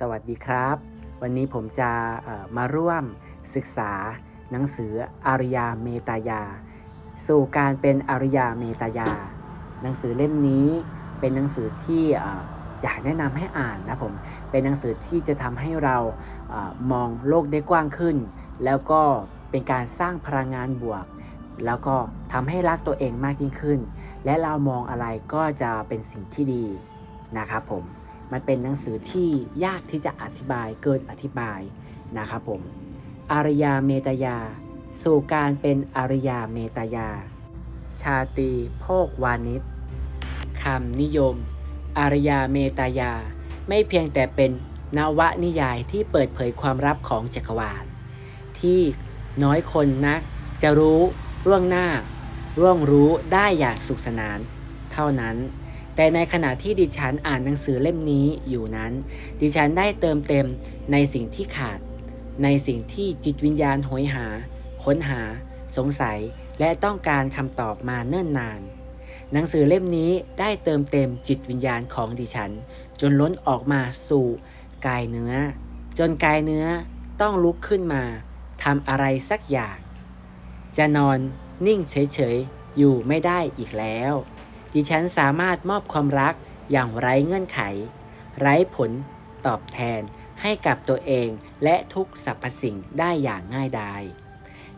สวัสดีครับ วันนี้ผมจะมาร่วมศึกษาหนังสืออารยาเมตายา สู่การเป็นอารยาเมตายา หนังสือเล่มนี้เป็นหนังสือที่อยากแนะนำให้อ่านนะผมเป็นหนังสือที่จะทำให้เรามองโลกได้กว้างขึ้น แล้วก็เป็นการสร้างพลังงานบวก แล้วก็ทำให้รักตัวเองมากยิ่งขึ้น และเรามองอะไรก็จะเป็นสิ่งที่ดีนะครับผม มันเป็นหนังสือที่ยากที่จะอธิบายเกินอธิบายนะครับผมอารยาเมตยา สู่การเป็นอารยาเมตยา ชาตีโภควานิชคำนิยม อารยาเมตยา ไม่เพียงแต่เป็นนวนิยายที่เปิดเผยความลับของจักรวาล ที่น้อยคนนักจะรู้ล่วงหน้า ร่วงรู้ได้อย่างสุขสนาน เท่านั้น แต่ในขณะที่ดิฉันอ่านหนังสือเล่มนี้อยู่นั้น ดิฉันได้เติมเต็มในสิ่งที่ขาด ในสิ่งที่จิตวิญญาณโหยหา ค้นหา สงสัย และต้องการคำตอบมาเนิ่นนาน หนังสือเล่มนี้ได้เติมเต็มจิตวิญญาณของดิฉัน จนล้นออกมาสู่กายเนื้อ จนกายเนื้อต้องลุกขึ้นมาทำอะไรสักอย่าง จะนอนนิ่งเฉยๆอยู่ไม่ได้อีกแล้ว ดิฉันสามารถมอบความรักอย่างไร้เงื่อนไข ไร้ผลตอบแทนให้กับตัวเองและทุกสรรพสิ่งได้อย่างง่ายดาย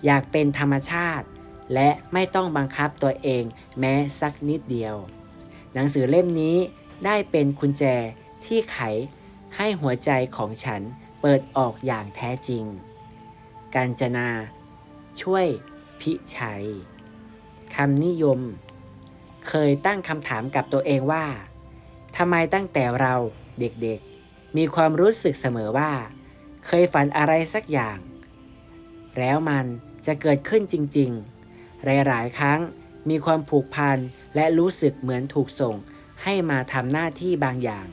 อยากเป็นธรรมชาติ และไม่ต้องบังคับตัวเองแม้สักนิดเดียว หนังสือเล่มนี้ได้เป็นกุญแจที่ไขให้หัวใจของฉันเปิดออกอย่างแท้จริง กาญจนา ช่วยพิชัยคำนิยม เคยตั้งคำถามกับตัวเองว่าทำไมตั้งแต่เราเด็กๆ มีความรู้สึกเสมอว่า เคยฝันอะไรสักอย่าง แล้วมันจะเกิดขึ้นจริงๆ หลายๆ ครั้งมีความผูกพันและรู้สึกเหมือนถูกส่งให้มาทำหน้าที่บางอย่าง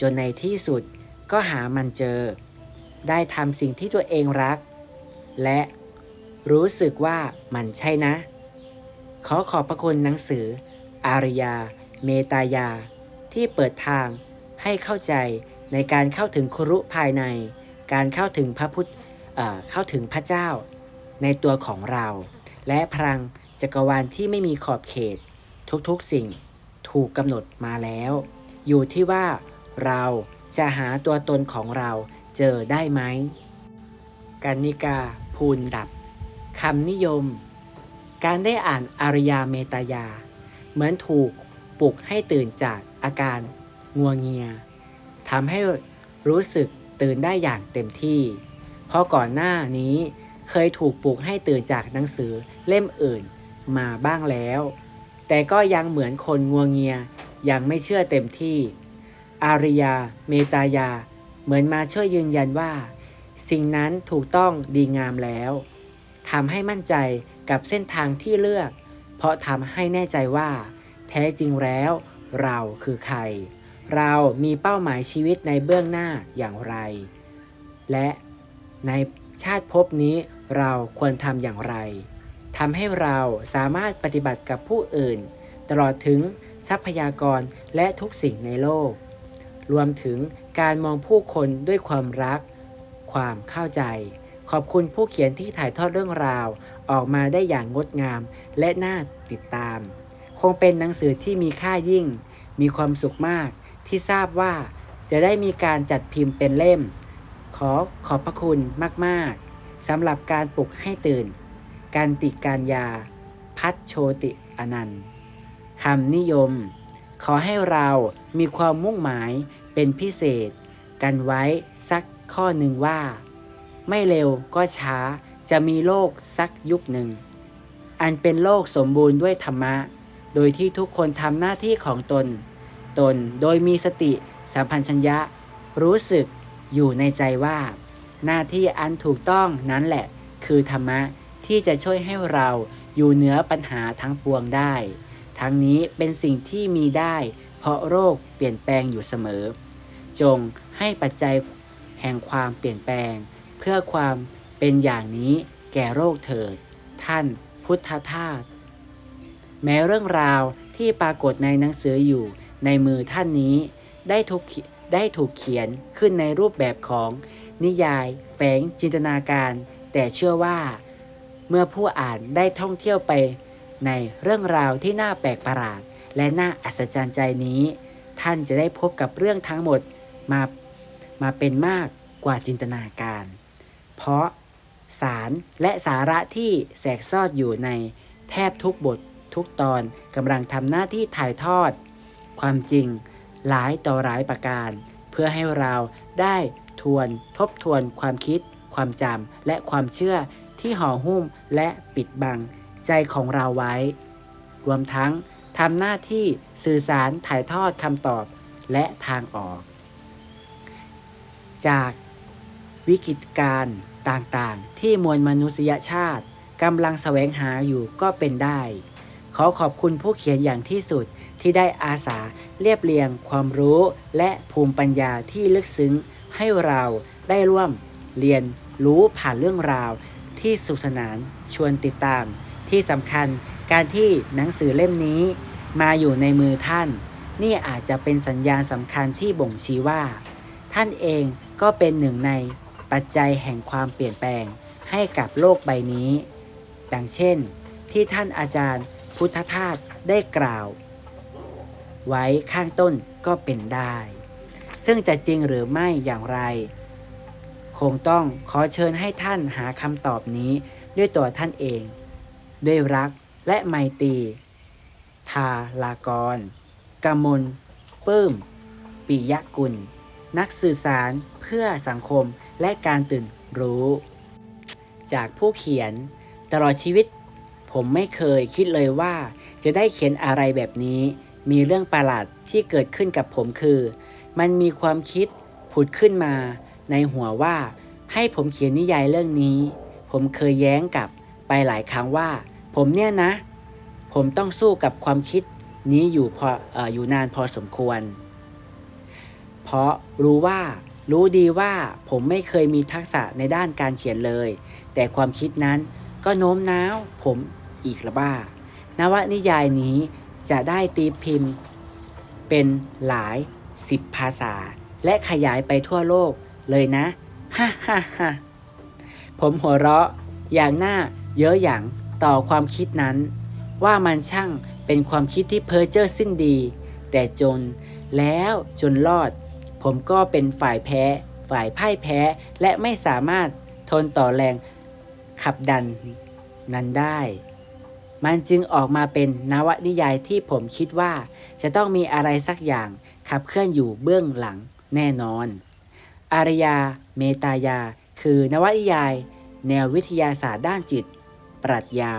จนในที่สุดก็หามันเจอ ได้ทำสิ่งที่ตัวเองรัก และรู้สึกว่ามันใช่นะ ขอขอบพระคุณหนังสือ อารยา เมตายา ที่เปิดทางให้เข้าใจในการเข้าถึงครุภายใน การเข้าถึงพระพุทธเเข้าถึงพระเจ้า ในตัวของเรา และพลังจักรวาลที่ไม่มีขอบเขต ทุกๆสิ่งถูกกำหนดมาแล้ว อยู่ที่ว่าเราจะหาตัวตนของเราเจอได้ไหมกันนิกาภูลดับคำนิยม การได้อ่านอารยาเมตายา เหมือนถูกปลุกให้ตื่นจากอาการงัวเงียทำให้รู้สึกตื่นได้อย่างเต็มที่ เพราะก่อนหน้านี้เคยถูกปลุกให้ตื่นจากหนังสือเล่มอื่นมาบ้างแล้ว แต่ก็ยังเหมือนคนงัวเงียยังไม่เชื่อเต็มที่ อาริยา เมตายา เหมือนมาช่วยยืนยันว่า สิ่งนั้นถูกต้องดีงามแล้วทำให้มั่นใจกับเส้นทางที่เลือก ราะทำให้แน่ใจว่า แท้จริงแล้ว เราคือใคร เรามีเป้าหมายชีวิตในเบื้องหน้าอย่างไร และในชาติภพนี้เราควรทำอย่างไรทำให้เราสามารถปฏิบัติกับผู้อื่น ตลอดถึงทรัพยากรและทุกสิ่งในโลก รวมถึงการมองผู้คนด้วยความรัก ความเข้าใจ ขอบคุณผู้เขียนที่ถ่ายทอดเรื่องราว ออกมาได้อย่างงดงามและน่าติดตาม คงเป็นหนังสือที่มีค่ายิ่ง มีความสุขมากที่ทราบว่าจะได้มีการจัดพิมพ์เป็นเล่ม ขอขอบพระคุณมาก ๆสำหรับการปลุกให้ตื่น การติการยา พัฒโชติอนันต์คำนิยม ขอให้เรามีความมุ่งหมายเป็นพิเศษ กันไว้สักข้อหนึ่งว่า ไม่เร็วก็ช้าจะมีโลกสักยุคหนึ่ง อันเป็นโลกสมบูรณ์ด้วยธรรมะ โดยที่ทุกคนทำหน้าที่ของตน ตนโดยมีสติสัมพันชัญญะ รู้สึกอยู่ในใจว่า หน้าที่อันถูกต้องนั้นแหละ คือธรรมะที่จะช่วยให้เราอยู่เหนือปัญหาทั้งปวงได้ ทั้งนี้เป็นสิ่งที่มีได้ เพราะโรคเปลี่ยนแปลงอยู่เสมอ จงให้ปัจจัยแห่งความเปลี่ยนแปลง พื่อความเป็นอย่างนี้แก่โรคเถิด ท่านพุทธทาสแม้เรื่องราวที่ปรากฏในหนังสืออยู่ในมือท่านนี้ ได้ถูกเขีได้ถูกเขียนขึ้นในรูปแบบของนิยายแฝงจินตนาการ แต่เชื่อว่า เมื่อผู้อ่านได้ท่องเที่ยวไป ในเรื่องราวที่น่าแปลกประหลาด และน่าอัศจรรย์ใจนี้ ท่านจะได้พบกับเรื่องทั้งหมดมามาเป็นมากกว่าจินตนาการ เพราะสารและสาระที่แสกซอดอยู่ในแทบทุกบททุกตอนกำลังทำหน้าที่ถ่ายทอด ความจริงหลายต่อหลายประการ เพื่อให้เราได้ทวนทบทวนความคิด ความจำและความเชื่อที่ห่อหุ้มและปิดบังใจของเราไว้ รวมทั้งทำหน้าที่สื่อสารถ่ายทอดคำตอบและทางออก จาก วิกฤตการณ์ต่างๆ ที่มวลมนุษยชาติกำลังแสวงหาอยู่ก็เป็นได้ ขอขอบคุณผู้เขียนอย่างที่สุดที่ได้อาสาเรียบเรียงความรู้และภูมิปัญญาที่ลึกซึ้ง ให้เราได้ร่วมเรียนรู้ผ่านเรื่องราวที่สุขสนานชวนติดตาม ที่สำคัญการที่หนังสือเล่มนี้ มาอยู่ในมือท่าน นี่อาจจะเป็นสัญญาณสำคัญที่บ่งชี้ว่า ท่านเองก็เป็นหนึ่งใน ปัจจัยแห่งความเปลี่ยนแปลงให้กับโลกใบนี้ ดังเช่น ที่ท่านอาจารย์พุทธทาสได้กล่าว ไว้ข้างต้นก็เป็นได้ ซึ่งจะจริงหรือไม่อย่างไร คงต้องขอเชิญให้ท่านหาคำตอบนี้ด้วยตัวท่านเอง ด้วยรักและไมตรีทาลากรกมลปื้ม ปิยกุล นักสื่อสารเพื่อสังคม และการตื่นรู้ จากผู้เขียนตลอดชีวิต ผมไม่เคยคิดเลยว่า จะได้เขียนอะไรแบบนี้ มีเรื่องประหลาดที่เกิดขึ้นกับผมคือ มันมีความคิดผุดขึ้นมา ในหัวว่า ให้ผมเขียนนิยายเรื่องนี้ ผมเคยแย้งกับไปหลายครั้งว่า ผมเนี่ยนะ ผมต้องสู้กับความคิดนี้อยู่พอออยู่นานพอสมควร เพราะรู้ว่า รู้ดีว่าผมไม่เคยมีทักษะในด้านการเขียนเลย แต่ความคิดนั้นก็โน้มน้าว ผมอีกละบ้านวนิยายนี้จะได้ตีพิมพ์ เป็นหลายสิบภาษา และขยายไปทั่วโลกเลยนะฮ่าฮ่าฮ่าผมหัวเราะอย่างหน้าเยอะหยัางต่อความคิดนั้น ว่ามันช่างเป็นความคิดที่เพ้อเจ้อสิ้นดี แต่จนแล้วจนรอด ผมก็เป็นฝ่ายแพ้ ฝ่ายพ่ายแพ้ และไม่สามารถทนต่อแรงขับดันนั้นได้ มันจึงออกมาเป็นนวนิยายที่ผมคิดว่า จะต้องมีอะไรสักอย่างขับเคลื่อนอยู่เบื้องหลังแน่นอน อารยาเมตายา คือนวนิยาย แนววิทยาศาสตร์ด้านจิต ปรัชญา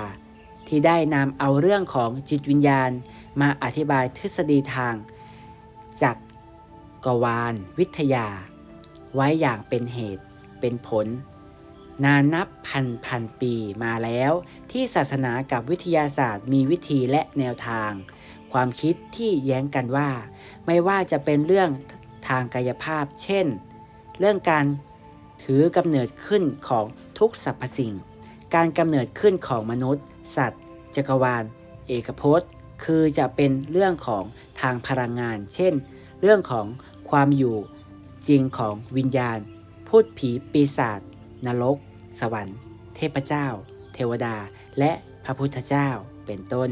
ที่ได้นำเอาเรื่องของจิตวิญญาณ มาอธิบายทฤษฎีทางจาก กวาล วิทยา ไว้อย่างเป็นเหตุเป็นผล นานนับพันพันปีมาแล้ว ที่ศาสนากับวิทยาศาสตร์มีวิธีและแนวทาง ความคิดที่แย้งกันว่า ไม่ว่าจะเป็นเรื่องทางกายภาพ เช่น เรื่องการถือกำเนิดขึ้นของทุกสรรพสิ่ง การกำเนิดขึ้นของมนุษย์ สัตว์ จักรวาล เอกภพคือจะเป็นเรื่องของทางพลังงาน เช่น เรื่องของ ความอยู่จริงของวิญญาณ พูดผีปีศาจนรก สวรรค์ เทพเจ้า เทวดา และพระพุทธเจ้าเป็นต้น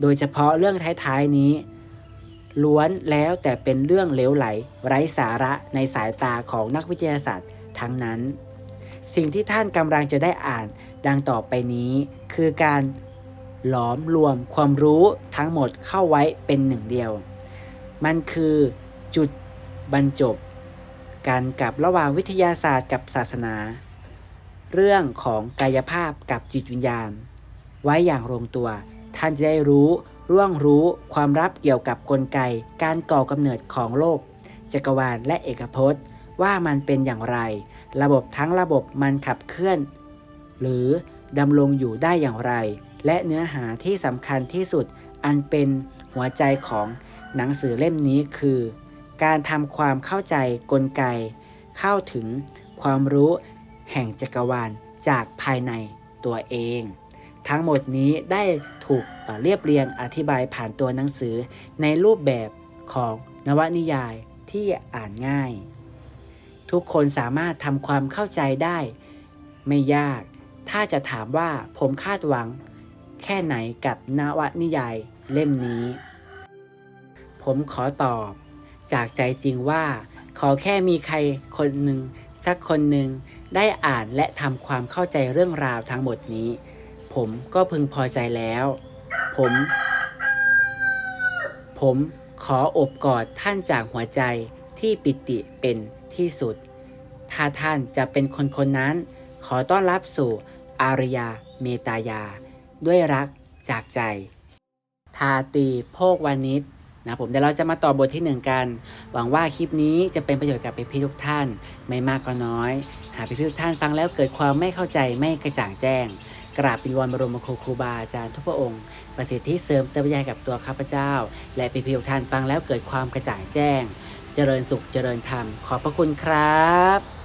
โดยเฉพาะเรื่องท้ายๆนี้ ล้วนแล้วแต่เป็นเรื่องเลวไหล ไร้สาระในสายตาของนักวิทยาศาสตร์ทั้งนั้น สิ่งที่ท่านกำลังจะได้อ่านดังต่อไปนี้ คือการหลอมรวมความรู้ทั้งหมดเข้าไว้เป็นหนึ่งเดียว มันคือ จุดบรรจบกันกับระหว่างวิทยาศาสตร์กับศาสนา เรื่องของกายภาพกับจิตวิญญาณ ไว้อย่างลงตัว ท่านจะได้รู้ร่วงรู้ความลับเกี่ยวกับกลไก การก่อกำเนิดของโลก จักรวาลและเอกภพว่ามันเป็นอย่างไร ระบบทั้งระบบมันขับเคลื่อน หรือดำรงอยู่ได้อย่างไร และเนื้อหาที่สำคัญที่สุดอันเป็นหัวใจของหนังสือเล่มนี้คือ การทำความเข้าใจกลไก เข้าถึงความรู้แห่งจักรวาลจากภายในตัวเอง ทั้งหมดนี้ได้ถูกเรียบเรียงอธิบายผ่านตัวหนังสือในรูปแบบของนวนิยายที่อ่านง่าย ทุกคนสามารถทำความเข้าใจได้ ไม่ยาก ถ้าจะถามว่าผมคาดหวัง แค่ไหนกับนวนิยายเล่มนี้ ผมขอตอบ จากใจจริงว่า ขอแค่มีใครคนหนึ่งสักคนหนึ่งได้อ่านและทำความเข้าใจเรื่องราวทั้งหมดนี้ ผมก็พึงพอใจแล้ว ผม ผมขออบกอดท่านจากหัวใจที่ปิติเป็นที่สุด ถ้าท่านจะเป็นคนคนนั้น ขอต้อนรับสู่อารยาเมตายา ด้วยรักจากใจ ทาตีโภควานิช นะผมเดี๋ยวเราจะมาต่อบทที่หนึ่งกัน หวังว่าคลิปนี้จะเป็นประโยชน์กับพี่ๆทุกท่าน ไม่มากก็น้อย หากพี่ๆทุกท่านฟังแล้วเกิดความไม่เข้าใจไม่กระจ่างแจ้ง กราบปินวนบรมครูครูบาอาจารย์ทุกพระองค์ ประสิทธิเสริมเติมยายกับตัวข้าพเจ้า และพี่ๆทุกท่านฟังแล้วเกิดความกระจ่างแจ้ง เจริญสุขเจริญธรรม ขอบพระคุณครับ